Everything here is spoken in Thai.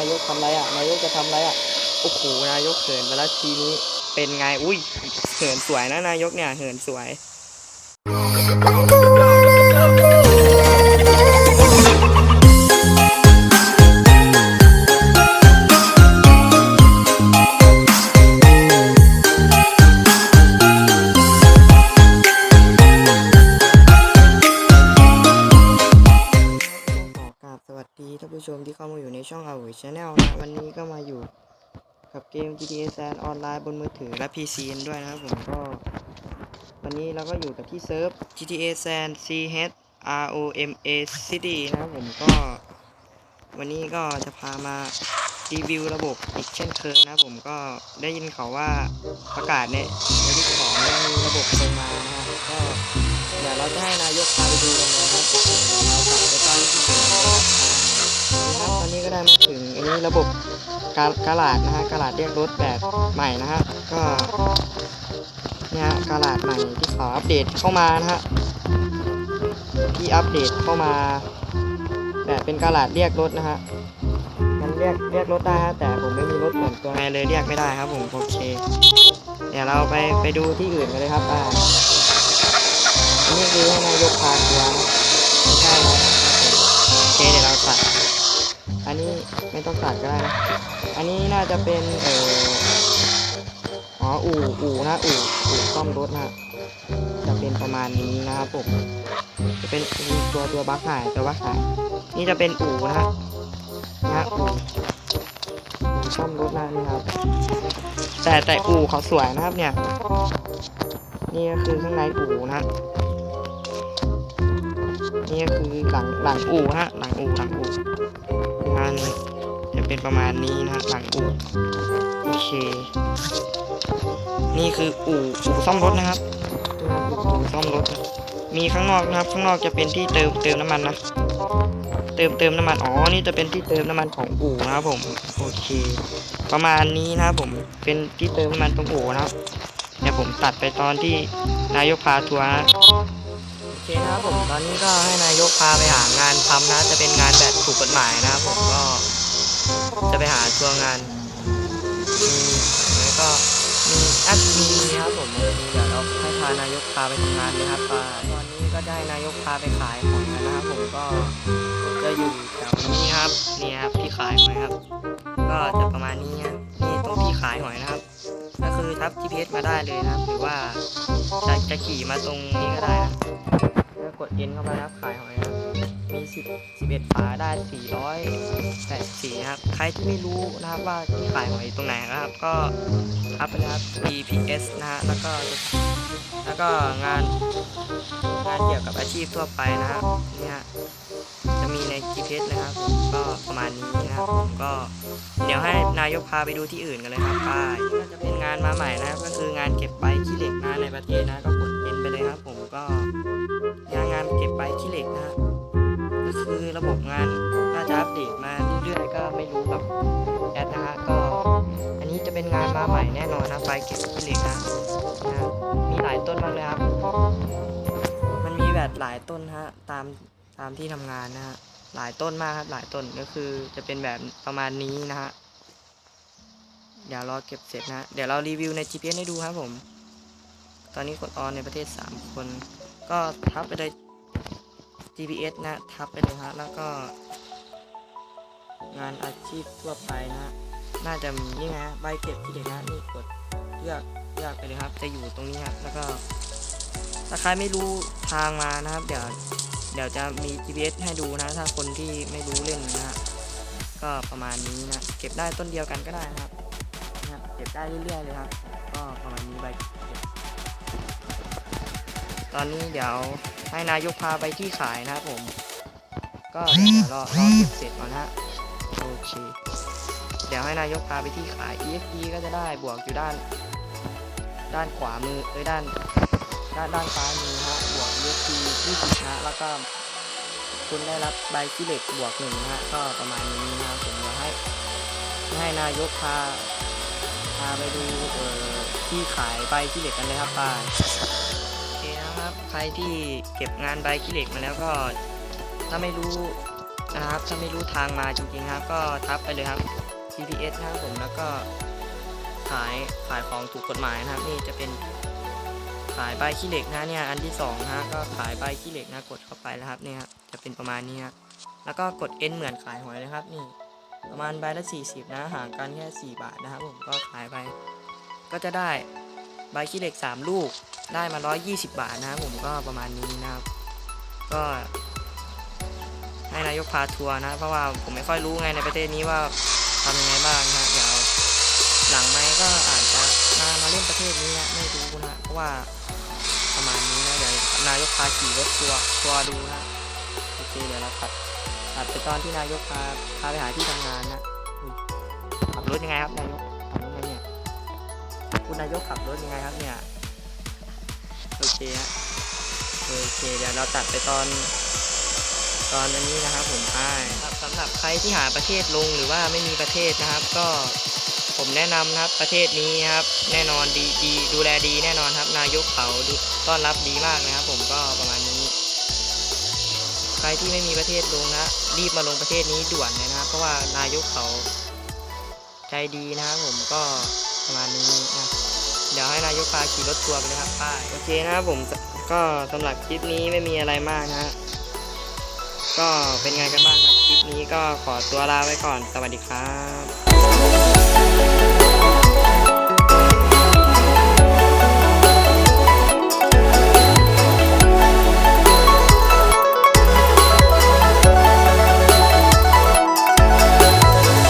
นายกทำไรอะ นายกจะทำไรอะ โอ้โห นายกเหินไปแล้วทีนี้ เป็นไง อุ้ย เหินสวยนะนายกเนี่ย เหินสวย ผู้ชมที่เข้ามาอยู่ในช่องอาวิชแนลนะวันนี้ก็มาอยู่กับเกม GTA San ออนไลน์บนมือถือและ PC กันด้วยนะครับผมก็ วันนี้เราก็อยู่กับที่เซิร์ฟ GTA San CH ROMA City นะครับผมก็ วันนี้ก็จะพามารีวิวระบบอีกเช่นเคยนะผมก็ได้ยินเขาว่าประกาศเนี่ยในที่ของได้มีระบบส่งมานะครับก็เดี๋ยวเราจะให้นายกพาไปดูกันเลยนะครับเรากลับไปตอนที่ ตอนนี้ก็ได้มาถึงอันนี้ระบบการกาลาดนะฮะกาลาดเรียกรถแบบใหม่นะฮะก็เนี่ยกาลาดใหม่ที่ขาอัปเดตเข้ามานะฮะที่อัปเดตเข้ามาแบบเป็นกาลาดเรียกรถนะฮะมันเรียกเรียกรถได้ฮะแต่ผมไม่มีรถส่วนตัวไงเลยเรียกไม่ได้ครับผมโอเค เดี๋ยวเราไปไปดูที่อื่นกันเลยครับอ่านนี้คือให้นายกพาทัวร์นะไม่ใช่นะโอเคเดี๋ยวเรา นี้ไม่ต้องตัดก็ได้นะ อันนี้น่าจะเป็นเอ่ออ๋ออู่อู่นะอู่อู่ซ่อมรถนะจะเป็นประมาณนี้นะครับผม จะเป็นตัวตัวบัคหายตัวบัคหาย นี่จะเป็นอู่นะฮะนะอู่อู่ซ่อมรถนะนี่ครับ แต่แต่อู่เขาสวยนะครับเนี่ย นี่ก็คือข้างในอู่นะ นี่ก็คือหลังหลังอู่ฮะ หลังอู่หลังอู่งานจะเป็นประมาณนี้นะหลังอู่โอเค นี่คืออู่อู่ซ่อมรถนะครับอู่ซ่อมรถ มีข้างนอกนะครับ ข้างนอกจะเป็นที่เติมเติมน้ำมันนะเติมเติมน้ำมันอ๋อนี่จะเป็นที่เติมน้ำมันของอู่นะครับผมโอเค ประมาณนี้นะครับผมเป็นที่เติมน้ำมันตรงอู่นะครับเดี๋ยวผมตัดไปตอนที่นายกพาทัวร์ คนะครับผมตอนนี้ก็ให้นายกพาไปหางานทำนะ จะเป็นงานแบบถูกกฎหมายนะครับผมก็จะไปหาทัวงานมีแล้วก็มีแอดมีนะครับผมมีเดี๋ยวเราให้พานายกพาไปทำงานเลยครับตอนนี้ก็ได้นายกพาไปขายของแล้วนะครับผมก็จะอยู่แถวนี้ครับนี่ครับที่ขายหอยครับ ก็จะประมาณนี้ครับนี่ตรงที่ขายหอยนะครับก็คือทับ GPS มาได้เลยนะครับ หรือว่าจะจะขี่มาตรงนี้ก็ได้นะ แล้วกดเย็นเข้ามานะครับขายหอยนะครับมี 10 11ฝาได้ 484นะครับ ใครที่ไม่รู้นะครับว่าที่ขายหอยตรงไหนนะครับ ก็ทับไปนะครับ GPS นะฮะแล้วก็แล้วก็งานงานเกี่ยวกับอาชีพทั่วไปนะครับเนี่ยจะมีใน GPS นะครับ ก็ประมาณนี้นะครับผมก็เดี๋ยวให้นายกพาไปดูที่อื่นกันเลยครับป้ายก็จะเป็นงานมาใหม่นะครับ ก็คืองานเก็บใบขี้เหล็กนะในประเทศนะก็กด แน่นอนนะใบเก็บเหล็กนะนะมีหลายต้นมากเลยครับ มันมีแบบหลายต้นฮะตามตามที่ทำงานนะฮะหลายต้นมากครับหลายต้นก็คือจะเป็นแบบประมาณนี้นะฮะเดี๋ยวรอเก็บเสร็จนะเดี๋ยวเรารีวิวใน GPS ให้ดูครับผม ตอนนี้คนออนในประเทศ 3 คน ก็ทับไปเลย GPS นะ ทับไปเลยฮะแล้วก็ งานอาชีพทั่วไปนะฮะ น่าจะมีนี่นะใบเก็บที่เด็กนะนี่กดเลือกเลือกไปเลยครับ จะอยู่ตรงนี้ครับแล้วก็ถ้าใครไม่รู้ทางมานะครับ เดี๋ยวเดี๋ยวจะมี GPS ให้ดูนะ ถ้าคนที่ไม่รู้เล่นนะฮะก็ประมาณนี้นะ เก็บได้ต้นเดียวกันก็ได้นะครับนะเก็บได้เรื่อยๆเลยครับ ก็ประมาณนี้ใบเก็บตอนนี้เดี๋ยวให้นายกพาไปที่ขายนะครับผม ก็เดี๋ยวรอรอเก็บเสร็จก่อนนะฮะโอเค เดี๋ยวให้นายกพาไปที่ขาย EXP ก็จะได้บวกอยู่ด้าน ด้านขวามือเอ้ยด้าน ด้านด้านซ้ายมือฮะบวก USP 20นะแล้วก็คุณได้รับใบขี้เล็กบวกหนึ่งนะฮะก็ประมาณนี้นะผมเดี๋ยวให้ให้นายกพาพาไปดูเอ่อที่ขายใบขี้เล็กกันเลยครับป้าโอเคนะครับใครที่เก็บงานใบขี้เล็กมาแล้วก็ ถ้าไม่รู้นะครับถ้าไม่รู้ทางมาจริงๆครับก็ทับไปเลยครับ GPS นะครับผมแล้วก็ขายขายของถูกกฎหมายนะครับนี่จะเป็นขายใบขี้เหล็กนะเนี่ยอันที่สองนะก็ขายใบขี้เหล็กนะกดเข้าไปแล้วครับเนี่ยจะเป็นประมาณนี้ครแล้วก็กด N เหมือนขายหอยนะครับนี่ประมาณใบละ 40 นะห่างกันแค่ 4 บาทนะครับผมก็ขายไป ก็จะได้ใบขี้เหล็ก 3 ลูกได้มา 120 บาทนะครับผมก็ประมาณนี้นะครับ ก็ให้นายกพาทัวร์นะ เพราะว่าผมไม่ค่อยรู้ไงในประเทศนี้ว่า ทำยังไงบ้างนะเดี๋ยวหลังไม่ก็อาจจะมามาเล่นประเทศนี้นะไม่รู้นะเพราะว่าประมาณนี้นะเดี๋ยวนายกพาขี่รถทัวร์ทัวดูนะโอเคเดี๋ยวเราตัดตัดไปตอนที่นายกพาพาไปหาที่ทำงานนะขับรถยังไงครับนายกขับรถยังไงเนี่ยคุณนายกขับรถยังไงครับเนี่ยโอเคฮะโอเคเดี๋ยวเราตัดไปตอน ตอนอันนี้นะครับ ผมอ่าครับสำหรับใครที่หาประเทศลงหรือว่าไม่มีประเทศนะครับ ก็ผมแนะนำนะครับประเทศนี้นะครับ แน่นอนดีดีดูแลดีแน่นอนครับ นายกเขาดูต้อนรับดีมากนะครับ ผมก็ประมาณนี้ ใครที่ไม่มีประเทศลงนะรีบมาลงประเทศนี้ด่วนเลยนะครับ เพราะว่านายกเขาใจดีนะครับผมก็ประมาณนี้นะเดี๋ยวให้นายกพาขี่รถทัวร์ไปเลยครับป้ายโอเคนะครับผมก็สำหรับคลิปนี้ไม่มีอะไรมากนะฮะ ก็เป็นไงกันบ้างครับ คลิปนี้ก็ขอตัวลาไว้ก่อน สวัสดีครับ